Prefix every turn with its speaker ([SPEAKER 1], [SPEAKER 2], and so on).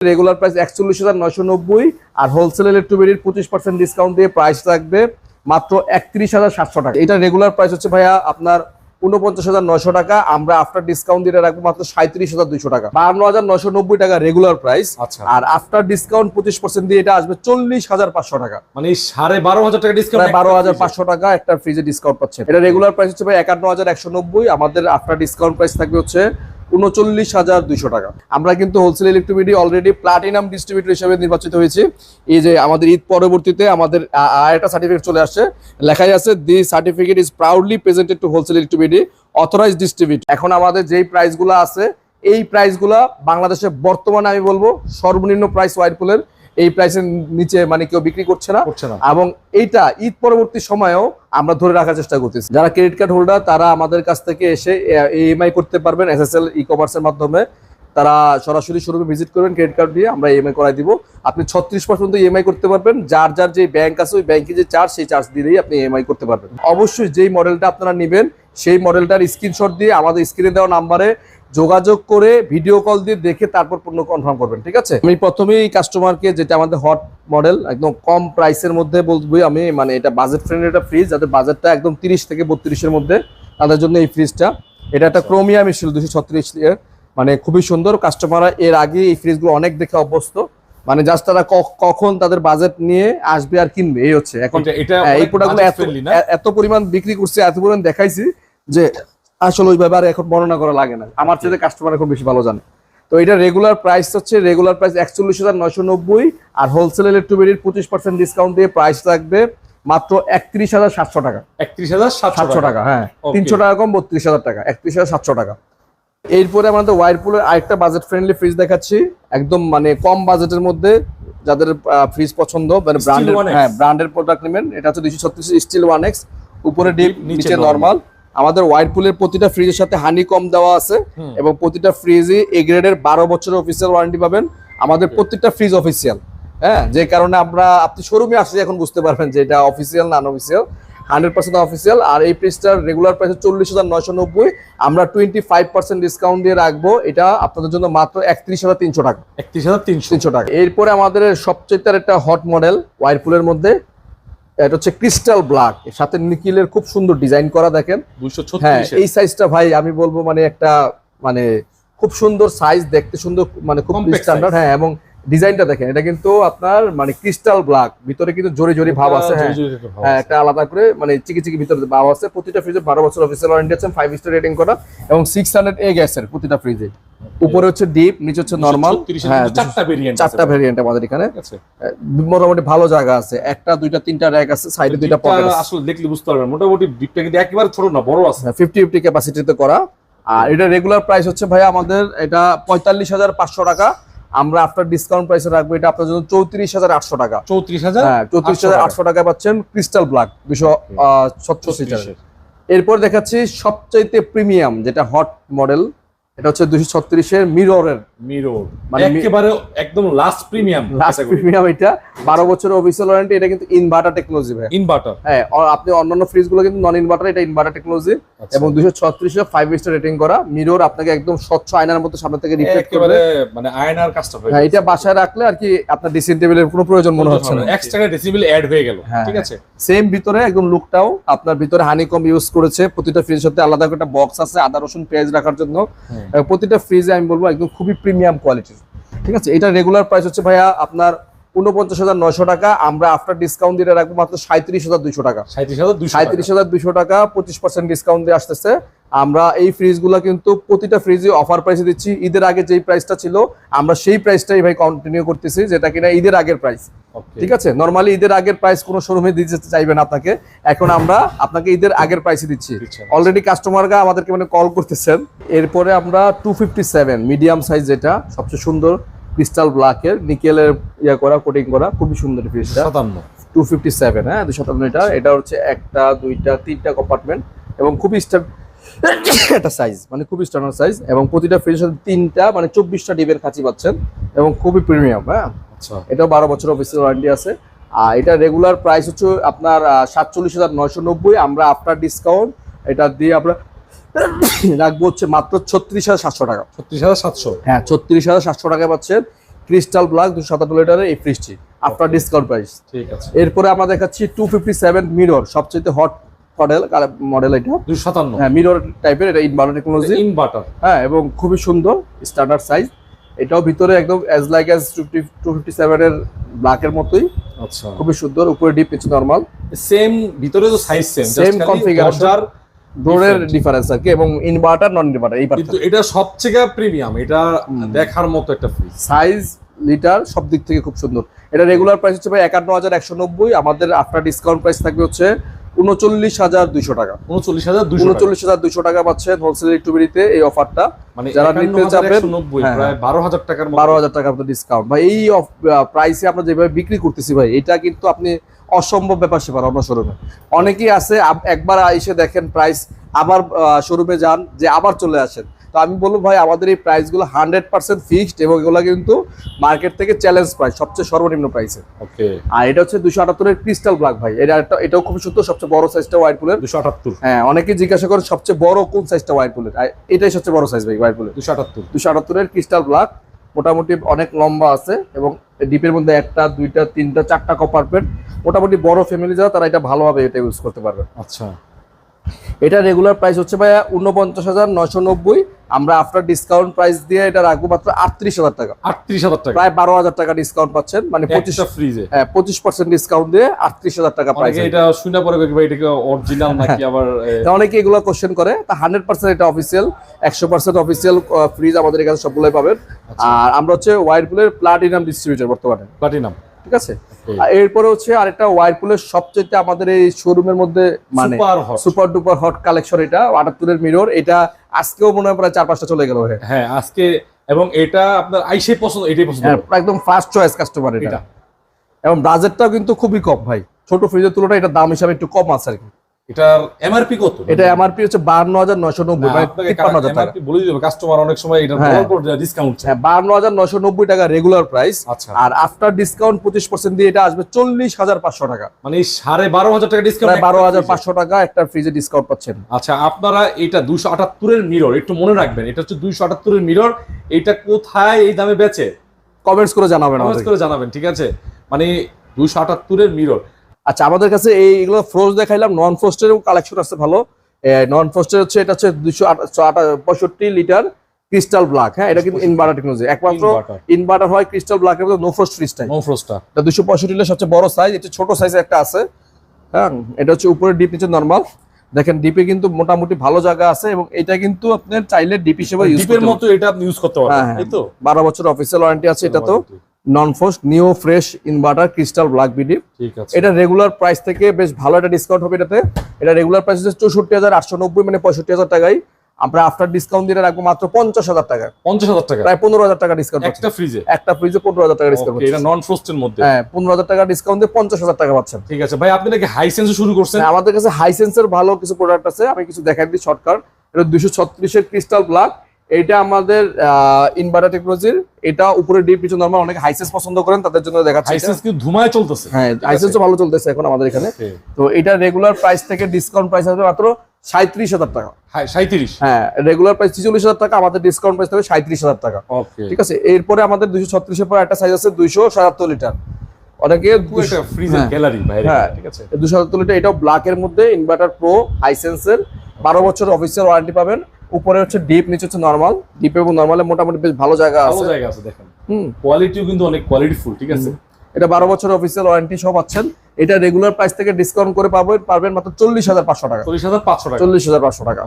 [SPEAKER 1] Regular price একচল্লিশ হাজার নয়শো নব্বই আর হোলসেল ইলেকট্রোবেরির পঁচিশ পার্সেন্ট ডিসকাউন্ট দিয়ে প্রাইস থাকবে মাত্র একত্রিশ হাজার সাতশো টাকা। এটা রেগুলার প্রাইস হচ্ছে ভাইয়া আপনার উনপঞ্চাশ হাজার নয়শো টাকা আমরা আফটার ডিসকাউন্ট দিয়ে রাখব মাত্র সাঁত্রিশ হাজার দুইশো টাকা। বান্ন হাজার নয়শো নব্বই টাকা রেগুলার প্রাইস
[SPEAKER 2] আচ্ছা।
[SPEAKER 1] আর আফটার ডিসকাউন্ট পঁচিশ পার্সেন্ট দিয়ে এটা আসবে চল্লিশ হাজার পাঁচশো টাকা।
[SPEAKER 2] মানে সাড়ে বারো হাজার টাকা ডিসকাউন্ট
[SPEAKER 1] বারো হাজার পাঁচশো টাকা একটা ফ্রিজে ডিসকাউন্ট পাচ্ছে এটা রেগুলার প্রাইস হচ্ছে ভাই একান্ন হাজার একশো নব্বই আমাদের আফটার ডিসকাউন্ট প্রাইস থাকবে হচ্ছে উনচল্লিশ হাজার দুইশো টাকা। আমরা কিন্তু wholesale electricity already platinum distributor হিসেবে নির্বাচিত হয়েছি। এই যে আমাদের ঈদ পরবর্তীতে আমাদের একটা সার্টিফিকেট চলে আসছে। লেখাই আছে the certificate is proudly presented to wholesale electricity authorise distribute এখন আমাদের যেই প্রাইসগুলো আছে, এই প্রাইসগুলা বাংলাদেশে বর্তমানে আমি বলব সর্বনিম্ন প্রাইস ওয়াইরপুলের এই প্রাইসের নিচে মানে কেউ বিক্রি করছে না।
[SPEAKER 2] করছে না।
[SPEAKER 1] এবং এইটা ঈদ পরবর্তী সময়েও আমরা ধরে রাখার চেষ্টা করতেছি। যারা ক্রেডিট কার্ড হোল্ডার তারা আমাদের কাছ থেকে এসে ইএমআই করতে পারবেন এসএসএল ই কমার্সের মাধ্যমে। তারা সরাসরি শোরুমে ভিজিট করবেন ক্রেডিট কার্ড দিয়ে আমরা ইএমআই করাই দিব। আপনি ছত্রিশ পর্যন্ত ইএমআই করতে পারবেন। যার যার যে ব্যাংক আছে ওই ব্যাংকে যে চার্জ সেই চার্জ দিলেই আপনি ইএমআই করতে পারবেন। অবশ্যই যেই মডেলটা আপনারা নেবেন সেই মডেলটার স্ক্রিনশট দিয়ে আমাদের স্ক্রিনে দেওয়া নাম্বারে যোগাযোগ করে ভিডিও কল দিয়ে দেখে তারপর পণ্য কনফার্ম করবেন ঠিক আছে? আমি প্রথমেই কাস্টমারকে যেটা আমাদের হট মডেল একদম কম প্রাইসের মধ্যে বলব আমি মানে এটা বাজেট ফ্রেন্ডলি একটা ফ্রিজ যাদের বাজেটটা একদম তিরিশ থেকে বত্রিশের মধ্যে তাদের জন্য এই ফ্রিজটা এটা একটা ক্রোমিয়াম স্টিল দুশো ছত্রিশ এর মানে খুবই সুন্দর। কাস্টমাররা এর আগে এই ফ্রিজগুলো অনেক দেখে অভ্যস্ত। মানে জাস্ট তারা কখন তাদের বাজেট নিয়ে আসবে আর কিনবে এই হচ্ছে। এখন হ্যাঁ, এই প্রোডাক্টগুলো এত পরিমাণ বিক্রি করছে এত পরিমাণ দেখাইছি যে আসলে ওইভাবে আর এখন বর্ণনা করা লাগে না। আমার চেয়ে কাস্টমার এখন বেশি ভালো জানে। তো এটা রেগুলার প্রাইস হচ্ছে রেগুলার প্রাইস একচল্লিশ হাজার নয়শো নব্বই আর হোলসেল ইলেকট্রোবেরির পঁচিশ পার্সেন্ট ডিসকাউন্ট দিয়ে প্রাইস থাকবে মাত্র একত্রিশ হাজার সাতশো টাকা।
[SPEAKER 2] একত্রিশ হাজার
[SPEAKER 1] সাতশো টাকা। হ্যাঁ। তিনশো টাকা কম বত্রিশ হাজার টাকা। একত্রিশ হাজার সাতশো টাকা। এরপরে আমাদের ওয়াইরপুলের আরেকটা বাজেট ফ্রেন্ডলি ফ্রিজ দেখাচ্ছি। একদম মানে কম বাজেটের মধ্যে যাদের ফ্রিজ পছন্দ মানে ব্র্যান্ডের হ্যাঁ ব্র্যান্ডের প্রোডাক্ট নেবেন। এটা হচ্ছে দুইশো ছত্রিশ স্টিল ওয়ান এক্স উপরে ডিপ
[SPEAKER 2] নিচে
[SPEAKER 1] নর্মাল আমাদের ওয়াইরপুলের প্রতিটা ফ্রিজের সাথে হানি কম দেওয়া আছে এবং প্রতিটা ফ্রিজই এ গ্রেডের বারো বছরের অফিসিয়াল ওয়ারেন্টি পাবেন। আমাদের প্রত্যেকটা ফ্রিজ অফিসিয়াল হ্যাঁ যে কারণে আমরা আপনি শোরুমে আসলে এখন বুঝতে পারবেন যে এটা অফিসিয়াল না অফিসিয়াল হান্ড্রেড পার্সেন্ট অফিসিয়াল আর এই প্রিজটার রেগুলার প্রাইস চল্লিশ হাজার নয়শো নব্বই। আমরা টোয়েন্টি ফাইভ পার্সেন্ট ডিসকাউন্ট দিয়ে রাখব। এটা আপনাদের জন্য মাত্র একত্রিশ হাজার তিনশো টাকা।
[SPEAKER 2] একত্রিশ হাজার তিনশো।
[SPEAKER 1] তিনশো টাকা। এরপরে আমাদের সবচেয়ে তার একটা হট মডেল ওয়াইরপুলের মধ্যে। এটা হচ্ছে ক্রিস্টাল ব্ল্যাক এর সাথে নিকিলের খুব সুন্দর ডিজাইন করা দেখেন। হ্যাঁ এই সাইজটা ভাই আমি বলব মানে একটা মানে খুব সুন্দর সাইজ দেখতে সুন্দর মানে খুব স্ট্যান্ডার্ড হ্যাঁ এবং ডিজাইনটা দেখেন এটা কিন্তু আপনার মানে ক্রিস্টাল ব্ল্যাক ভিতরে কিন্তু জোরে জোরে ভাব আছে হ্যাঁ। হ্যাঁ একটা আলাদা করে মানে চিকি চিকি ভিতরে ভাব আছে। প্রতিটা ফ্রিজে বারো বছর অফিসিয়াল ওয়ারেন্টি আছে ফাইভ স্টার রেটিং করা এবং সিক্স হান্ড্রেড এ গ্যাসের প্রতিটা ফ্রিজে উপরে হচ্ছে ডিপ নিচে হচ্ছে নর্মাল হ্যাঁ
[SPEAKER 2] চারটা ভেরিয়েন্ট
[SPEAKER 1] চারটা ভেরিয়েন্ট আমাদের এখানে। মোটামুটি ভালো জায়গা আছে। একটা দুইটা তিনটা র্যাক আছে সাইডে দুইটা পকেট আছে।
[SPEAKER 2] আসলে দেখলে বুঝতে পারবেন। মোটামুটি ডিপটা কিন্তু একেবারে ছোট না বড় আছে।
[SPEAKER 1] ফিফটি ফিফটি ক্যাপাসিটিতে করা। আর এটা রেগুলার প্রাইস হচ্ছে ভাই আমাদের এটা পঁয়তাল্লিশ হাজার পাঁচশো টাকা। আমরা আফটার ডিসকাউন্ট প্রাইসে রাখব এটা আপনার জন্য চৌত্রিশ হাজার আটশো টাকা।
[SPEAKER 2] চৌত্রিশ হাজার
[SPEAKER 1] হ্যাঁ চৌত্রিশ হাজার আটশো টাকা। পাচ্ছেন ক্রিস্টাল ব্ল্যাক দুশো সিটার এরপর দেখাচ্ছি সবচাইতে প্রিমিয়াম যেটা হট মডেল এটা হচ্ছে দুশো ছত্রিশের মিররের।
[SPEAKER 2] মিরর
[SPEAKER 1] মানে
[SPEAKER 2] একেবারে একদম লাস্ট প্রিমিয়াম
[SPEAKER 1] লাস্ট প্রিমিয়াম এটা। বারো বছরের অফিসিয়াল ওয়ারেন্টি এটা কিন্তু ইনভার্টার টেকনোলজি ভাই।
[SPEAKER 2] ইনভার্টার
[SPEAKER 1] হ্যাঁ আপনি অন্যান্য ফ্রিজগুলো কিন্তু নন ইনভার্টার এটা ইনভার্টার টেকনোলজি
[SPEAKER 2] আচ্ছা।
[SPEAKER 1] এবং দুশো ছত্রিশে ফাইভ স্টার রেটিং করা। মিরর আপনাকে একদম স্বচ্ছ আয়নার মতো সামনে থেকে রিফ্লেক্ট করবে।
[SPEAKER 2] মানে আয়নার কাজটা হ্যাঁ
[SPEAKER 1] এটা বাসায় রাখলে আর কি আপনার ড্রেসিং টেবিলের কোনো প্রয়োজন মনে হচ্ছে না।
[SPEAKER 2] এক্সট্রা ডেসিবেল অ্যাড হয়ে গেল।
[SPEAKER 1] হ্যাঁ,
[SPEAKER 2] ঠিক আছে?
[SPEAKER 1] সেম ভিতরে একদম লুকটাও আপনার ভিতরে হানিকম ইউজ করেছে। প্রতিটা ফ্রিজের সাথে আলাদা একটা বক্স আছে আদা রসুন পেঁয়াজ রাখার জন্য। প্রতিটা ফ্রিজে আমি বলব একদম খুবই প্রিমিয়াম কোয়ালিটির ঠিক আছে? এটা রেগুলার প্রাইস হচ্ছে ভাইয়া আপনার উনপঞ্চাশ হাজার নয়শো টাকা। আমরা আফটার ডিসকাউন্ট দিয়ে রাখব মাত্র সাঁত্রিশ হাজার দুইশো টাকা।
[SPEAKER 2] সাঁত্রিশ হাজার
[SPEAKER 1] সাঁত্রিশ হাজার দুইশো টাকা পঁচিশ পার্সেন্ট ডিসকাউন্ট দিয়ে আসতেছে। আমরা এই ফ্রিজগুলো কিন্তু প্রতিটা ফ্রিজে অফার প্রাইসে দিচ্ছি। ঈদের আগে যেই প্রাইসটা ছিল আমরা সেই প্রাইসটাই ভাই কন্টিনিউ করতেছি যেটা কিনা ঈদের আগের প্রাইস ঠিক আছে? নর্মালি ঈদের আগের প্রাইস কোনো শোরুমে দিতে চাইবেন আপনাকে। এখন আমরা আপনাকে ঈদের আগের প্রাইসে দিচ্ছি। অলরেডি কাস্টমাররা আমাদেরকে মানে কল করতেছেন। এরপরে আমরা two fifty seven medium size যেটা সবচেয়ে সুন্দর ক্রিস্টাল ব্ল্যাকের নিকেলের ইয়া করা কোটিং করা খুবই সুন্দর ফ্রিজটা
[SPEAKER 2] সাতান্ন।
[SPEAKER 1] টু ফিফটি সেভেন হ্যাঁ দুশো সাতান্ন। এটা এটা হচ্ছে একটা দুইটা তিনটা কম্পার্টমেন্ট এবং খুবই একটা সাইজ মানে খুবই স্ট্যান্ডার্ড সাইজ এবং প্রতিটা ফ্রিজের সাথে তিনটা মানে চব্বিশটা ডিবের খাঁচি পাচ্ছেন এবং খুবই প্রিমিয়াম হ্যাঁ?
[SPEAKER 2] আচ্ছা।
[SPEAKER 1] এটাও বারো বছর অফিসিয়াল ওয়ারেন্টি আছে। আর এটা রেগুলার প্রাইস হচ্ছে আপনার সাতচল্লিশ হাজার নয়শো নব্বই আমরা আফটার ডিসকাউন্ট এটা দিয়ে আমরা রাখব হচ্ছে মাত্র ছত্রিশ হাজার সাতশো টাকা।
[SPEAKER 2] ছত্রিশ হাজার সাতশো?
[SPEAKER 1] হ্যাঁ ছত্রিশ হাজার সাতশো টাকায় পাচ্ছেন ক্রিস্টাল ব্ল্যাক দুশো সাতান্ন লিটারের এই ফ্রিজটি আফটার ডিসকাউন্ট প্রাইস
[SPEAKER 2] ঠিক আছে।
[SPEAKER 1] এরপরে আমরা দেখাচ্ছি টু ফিফটি সেভেন মিরর সবচেয়ে হট মডেল মডেল এটা?
[SPEAKER 2] দুশো সাতান্ন।
[SPEAKER 1] হ্যাঁ মিরর টাইপের এটা ইনভার্টার টেকনোলজি
[SPEAKER 2] ইনভার্টার
[SPEAKER 1] হ্যাঁ এবং খুবই সুন্দর স্ট্যান্ডার্ড সাইজ এটাও ভিতরে একদম as like as two fifty সেভেনের ব্ল্যাকের মতোই।
[SPEAKER 2] আচ্ছা।
[SPEAKER 1] খুবই সুন্দর উপরে ডিপ নিচে নর্মাল
[SPEAKER 2] সেম ভিতরে তো সাইজ সেম
[SPEAKER 1] configuration।
[SPEAKER 2] দরজার
[SPEAKER 1] ডোরের ডিফারেন্স আর কি এবং ইনভার্টার নন ইনভার্টার এই
[SPEAKER 2] কিন্তু এটা সবচেয়ে প্রিমিয়াম এটা দেখার মতো একটা ফ্রিজ
[SPEAKER 1] সাইজ লিটার সব দিক থেকে খুব সুন্দর। এটা রেগুলার প্রাইস হচ্ছে ভাই একান্ন হাজার একশো নব্বই আমাদের আফটার ডিসকাউন্ট প্রাইস থাকবে হচ্ছে উনচল্লিশ হাজার দুইশো টাকা।
[SPEAKER 2] উনচল্লিশ হাজার
[SPEAKER 1] উনচল্লিশ হাজার দুইশো টাকা পাচ্ছেন হোলসেল ইলেকট্রিবিলিতে এই অফারটা
[SPEAKER 2] মানে
[SPEAKER 1] যারা নিতে চাবেন, হ্যাঁ,
[SPEAKER 2] প্রায় বারো হাজার টাকার
[SPEAKER 1] বারো হাজার ডিসকাউন্ট ভাই এই প্রাইসে আমরা যেভাবে বিক্রি করতেছি ভাই এটা কিন্তু আপনি অসম্ভব ব্যাপার সেবার অন্য শোরুমে অনেকেই আছে একবার এসে দেখেন প্রাইস আবার শোরুমে যান যে আবার চলে আসেন। তো আমি বলব ভাই আমাদের এই প্রাইসগুলো হান্ড্রেড পার্সেন্ট ফিক্সড এবং এগুলো কিন্তু মার্কেট থেকে চ্যালেঞ্জ প্রাইস সবচেয়ে সর্বনিম্ন প্রাইসে
[SPEAKER 2] ওকে।
[SPEAKER 1] আর এটা হচ্ছে দুশো আটাত্তরের ক্রিস্টাল ব্ল্যাক ভাই। এটা এটাও খুব সুন্দর সবচেয়ে বড় সাইজটা হোয়াইট পুলের
[SPEAKER 2] দুশো আটাত্তর।
[SPEAKER 1] হ্যাঁ অনেকে জিজ্ঞাসা করে সবচেয়ে বড় কোন সাইজটা হোয়াইট পুলের এটাই সবচেয়ে বড় সাইজ ভাই হোয়াইট পুলের
[SPEAKER 2] দুশো আটাত্তর।
[SPEAKER 1] দুশো আটাত্তরের ক্রিস্টাল ব্ল্যাক মোটামুটি অনেক লম্বা আছে এবং ডিপের মধ্যে একটা দুইটা তিনটা চারটা কপার প্লেট মোটামুটি বড় ফ্যামিলি যারা তারা এটা ভালোভাবে এটা ইউজ করতে পারবে।
[SPEAKER 2] আচ্ছা।
[SPEAKER 1] এটা রেগুলার প্রাইস হচ্ছে ভাইয়া উনপঞ্চাশ হাজার নয়শো নব্বই। আমরা আফটার ডিসকাউন্ট প্রাইস দিয়ে এটা রাখব মাত্র আটত্রিশ হাজার টাকা।
[SPEAKER 2] আটত্রিশ হাজার টাকা।
[SPEAKER 1] প্রায় বারো হাজার টাকা ডিসকাউন্ট পাচ্ছেন মানে পঁচিশ
[SPEAKER 2] ফ্রিজে
[SPEAKER 1] হ্যাঁ পঁচিশ পার্সেন্ট ডিসকাউন্ট দিয়ে আটত্রিশ হাজার টাকা প্রাইস
[SPEAKER 2] এটা শুনে পরে ভাই এটা অরিজিনাল নাকি আবার
[SPEAKER 1] অনেকে এগুলো কোশ্চেন করে তা হান্ড্রেড পার্সেন্ট এটা অফিসিয়াল একশো পার্সেন্ট অফিসিয়াল ফ্রিজ আমাদের এখানে সবগুলোই পাবেন। আর আমরা হচ্ছে ওয়াইরপুলের প্লাটিনাম ডিস্ট্রিবিউটর বর্তমানে।
[SPEAKER 2] প্লাটিনাম
[SPEAKER 1] ঠিক আছে? আর এরপরে হচ্ছে আরেকটা ওয়ারপুলের সবচেয়ে আমাদের এই শোরুমের মধ্যে মানে
[SPEAKER 2] সুপার
[SPEAKER 1] ডুপার হট কালেকশন এটা আটাত্তরের মিরর এটা আজকেও মনে হয় প্রায় চার পাঁচটা চলে গেল হ্যাঁ
[SPEAKER 2] আজকে এবং এটা আপনার আইসে পছন্দ এটাই পছন্দ।
[SPEAKER 1] হ্যাঁ, একদম ফার্স্ট চয়েস কাস্টমার এটা।
[SPEAKER 2] এটা।
[SPEAKER 1] এবং বাজেটটাও কিন্তু খুবই কম ভাই। ছোট ফ্রিজের তুলনায় এটা দাম হিসাবে একটু কম আছে আর কি।
[SPEAKER 2] এটার এমআরপি কত?
[SPEAKER 1] এটা এমআরপি হচ্ছে মানে টাকা।
[SPEAKER 2] বলে কাস্টমার অনেক সময় এটা
[SPEAKER 1] হ্যাঁ।
[SPEAKER 2] ডিসকাউন্ট
[SPEAKER 1] হ্যাঁ টাকা রেগুলার প্রাইস
[SPEAKER 2] আচ্ছা।
[SPEAKER 1] আর আফটার ডিসকাউন্ট পঁচিশ পার্সেন্ট দিয়ে এটা আসবে চল্লিশ হাজার পাঁচশো টাকা।
[SPEAKER 2] মানে এই সাড়ে বারো হাজার টাকা ডিসকাউন্ট
[SPEAKER 1] প্রায় বারো হাজার পাঁচশো টাকা একটা ফ্রিজে ডিসকাউন্ট পাচ্ছেন।
[SPEAKER 2] আচ্ছা আপনারা এটা দুশো আটাত্তরের মিরর একটু মনে রাখবেন এটা হচ্ছে দুইশো আটাত্তরের মিরর এটা কোথায় এই দামে বেচে?
[SPEAKER 1] কমেন্টস করে জানাবেন
[SPEAKER 2] কমেন্টস করে জানাবেন ঠিক আছে? মানে দুইশো আটাত্তরের মিরর
[SPEAKER 1] আচ্ছা আমাদের কাছে এই এগুলো ফ্রোজ দেখাইলাম নন ফ্রোস্টের কালেকশন আছে ভালো। নন ফ্রোস্টের হচ্ছে এটা হচ্ছে দুশো পঁয়ষট্টি লিটার ক্রিস্টাল ব্ল্যাক হ্যাঁ এটা কিন্তু ইনভার্টার টেকনোলজি একমাত্র ইনভার্টার হয় ক্রিস্টাল ব্ল্যাকের মধ্যে নো ফ্রোস্ট ফ্রিজটাই
[SPEAKER 2] নো ফ্রোস্টা
[SPEAKER 1] এটা দুশো পঁয়ষট্টি লিটার সবচেয়ে বড় সাইজ এটা ছোট সাইজের একটা আছে হ্যাঁ এটা হচ্ছে উপরে ডিপ নিচে নর্মাল দেখেন ডিপে কিন্তু মোটামুটি ভালো জায়গা আছে এবং এটা কিন্তু আপনার চাইলে ডিপ হিসেবে ইউজ
[SPEAKER 2] ডিপের মতো এটা আপনি ইউজ করতে
[SPEAKER 1] হ্যাঁ,
[SPEAKER 2] পারবেন
[SPEAKER 1] হ্যাঁ।
[SPEAKER 2] তো?
[SPEAKER 1] বারো বছর অফিসিয়াল ওয়ারেন্টি আছে এটা তো। Non frost neo fresh inverter crystal black BD
[SPEAKER 2] ঠিক আছে।
[SPEAKER 1] এটা রেগুলার প্রাইস থেকে বেশ ভালো একটা ডিসকাউন্ট হবে এটাতে। এটা রেগুলার প্রাইস হচ্ছে চৌষট্টি হাজার আটশো নব্বই মানে পঁয়ষট্টি হাজার টাকায়। আমরা আফটার ডিসকাউন্ট দিয়ে রাখব মাত্র পঞ্চাশ হাজার টাকা।
[SPEAKER 2] পঞ্চাশ হাজার টাকা?
[SPEAKER 1] প্রায় পনেরো হাজার টাকা ডিসকাউন্ট
[SPEAKER 2] একটা ফ্রিজে
[SPEAKER 1] একটা ফ্রিজে পনেরো হাজার টাকা ডিসকাউন্ট
[SPEAKER 2] এটা নন ফ্রোস্টের মধ্যে?
[SPEAKER 1] হ্যাঁ পনেরো হাজার টাকা ডিসকাউন্ট দিয়ে পঞ্চাশ হাজার টাকা পাচ্ছেন।
[SPEAKER 2] ঠিক আছে। ভাই আপনি নাকি হাই সেন্স শুরু করছেন?
[SPEAKER 1] আমাদের কাছে হাইসেন্সের ভালো কিছু প্রোডাক্ট আছে। আমি কিছু দেখাই দিই শর্টকাট এটা দুশো ছত্রিশের ক্রিস্টাল ব্ল্যাক এটা আমাদের ইনভার্টার টেকনোলজির এটা উপরে ডিপ কিছু নর্মাল অনেক হাইসেন্স পছন্দ করেন তাদের জন্য দেখাচ্ছি
[SPEAKER 2] হাই
[SPEAKER 1] এটা।
[SPEAKER 2] সেন্স ধুমায় চলতেছে?
[SPEAKER 1] হ্যাঁ হাইসেন্সও ভালো চলতেছে এখন আমাদের এখানে। তো এটা রেগুলার প্রাইস থেকে ডিসকাউন্ট প্রাইস আসবে মাত্র সাঁত্রিশ হাজার টাকা।
[SPEAKER 2] হাই সাঁত্রিশ
[SPEAKER 1] হ্যাঁ রেগুলার প্রাইস ছিচল্লিশ হাজার টাকা আমাদের ডিসকাউন্ট প্রাইস হবে সাঁত্রিশ হাজার টাকা।
[SPEAKER 2] ওকে
[SPEAKER 1] ঠিক আছে? এরপরে আমাদের দুশো ছত্রিশের পর একটা সাইজ আছে দুইশো সাতাত্তর লিটার অনেকে
[SPEAKER 2] ফ্রিজের
[SPEAKER 1] হ্যাঁ।
[SPEAKER 2] গ্যালারি বাইরে
[SPEAKER 1] হ্যাঁ।
[SPEAKER 2] ঠিক আছে।
[SPEAKER 1] দুশো সাতাত্তর লিটার এটাও ব্ল্যাক এর মধ্যে ইনভার্টার প্রো হাইসেন্সের বারো বছর অফিসিয়াল ওয়ারেন্টি পাবেন। উপরে হচ্ছে ডিপ নিচে হচ্ছে নরমাল ডিপ এবং নরমালে মোটামুটি বেশ ভালো জায়গা আছে।
[SPEAKER 2] ভালো জায়গা আছে দেখেন।
[SPEAKER 1] হুম।
[SPEAKER 2] কোয়ালিটিও কিন্তু অনেক কোয়ালিটিফুল ঠিক আছে?
[SPEAKER 1] এটা বারো বছর অফিসিয়াল ওয়ারেন্টি সব পাচ্ছেন। এটা রেগুলার প্রাইস থেকে ডিসকাউন্ট করে পাবেন পারবেন মাত্র চল্লিশ হাজার পাঁচশো টাকা।
[SPEAKER 2] চল্লিশ হাজার পাঁচশো টাকা।
[SPEAKER 1] চল্লিশ হাজার পাঁচশো টাকা।